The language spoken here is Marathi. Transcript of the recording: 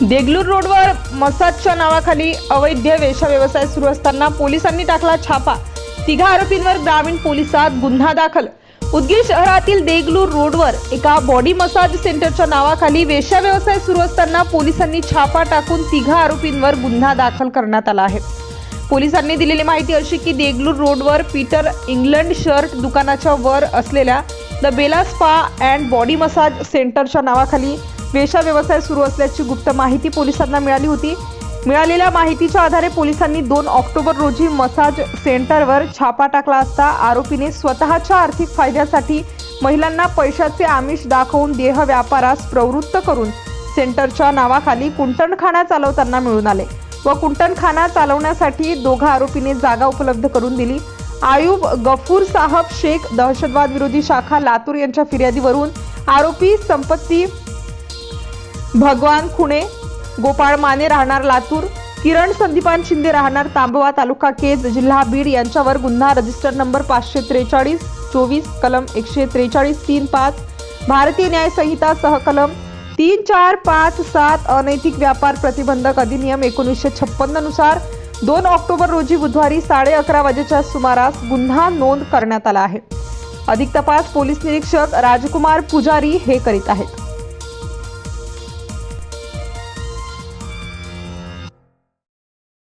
देगलूर रोडवर मसाजच्या नावाखाली अवैध वेशा व्यवसाय सुरू असताना पोलिसांनी टाकला छापा. तिघा आरोपींवर ग्रामीण पोलिसात गुन्हा दाखल. उदगीर शहरातील देगलूर रोडवर एका बॉडी मसाज सेंटरच्या नावाखाली वेशा व्यवसाय सुरू असताना पोलिसांनी छापा टाकून तिघा आरोपींवर गुन्हा दाखल करण्यात आला आहे. पोलिसांनी दिलेली माहिती अशी की देगलूर रोडवर पीटर इंग्लंड शर्ट दुकानाच्या वर असलेल्या the Bella spa and body massage सेंटरच्या नावाखाली वेश्या व्यवसाय सुरू असल्याची गुप्त माहिती पोलिसांना मिळाली होती. मिळालेल्या माहितीच्या आधारे पोलिसांनी दोन ऑक्टोबर रोजी मसाज सेंटरवर छापा टाकला असता आरोपीने स्वतःच्या आर्थिक फायद्यासाठी महिलांना पैशाचे आमिष दाखवून देह व्यापारास प्रवृत्त करून सेंटरच्या नावाखाली कुंटणखाना चालवताना मिळून आले व कुंटणखाना चालवण्यासाठी दोघा आरोपीने जागा उपलब्ध करून दिली. आयुब गफूर साहब शेख दहशतवाद विरोधी शाखा लातूर यांच्या फिर्यादीवरून आरोपी संपत्ती भगवान खुणे गोपाळ माने राहणार लातूर किरण संदीपान शिंदे राहणार तांबवा तालुका केज जिल्हा बीड यांच्यावर गुन्हा रजिस्टर नंबर पाचशे त्रेचाळीस चोवीस कलम एकशे त्रेचाळीस तीन पाच भारतीय न्याय संहिता सहकलम तीन चार पाच सात अनैतिक व्यापार प्रतिबंधक अधिनियम एकोणीसशे छप्पन्ननुसार दोन ऑक्टोबर रोजी बुधवारी साडे अकरा वाजेच्या सुमारास गुन्हा नोंद करण्यात आला आहे. अधिक तपास पोलीस निरीक्षक राजकुमार पुजारी हे करीत आहेत.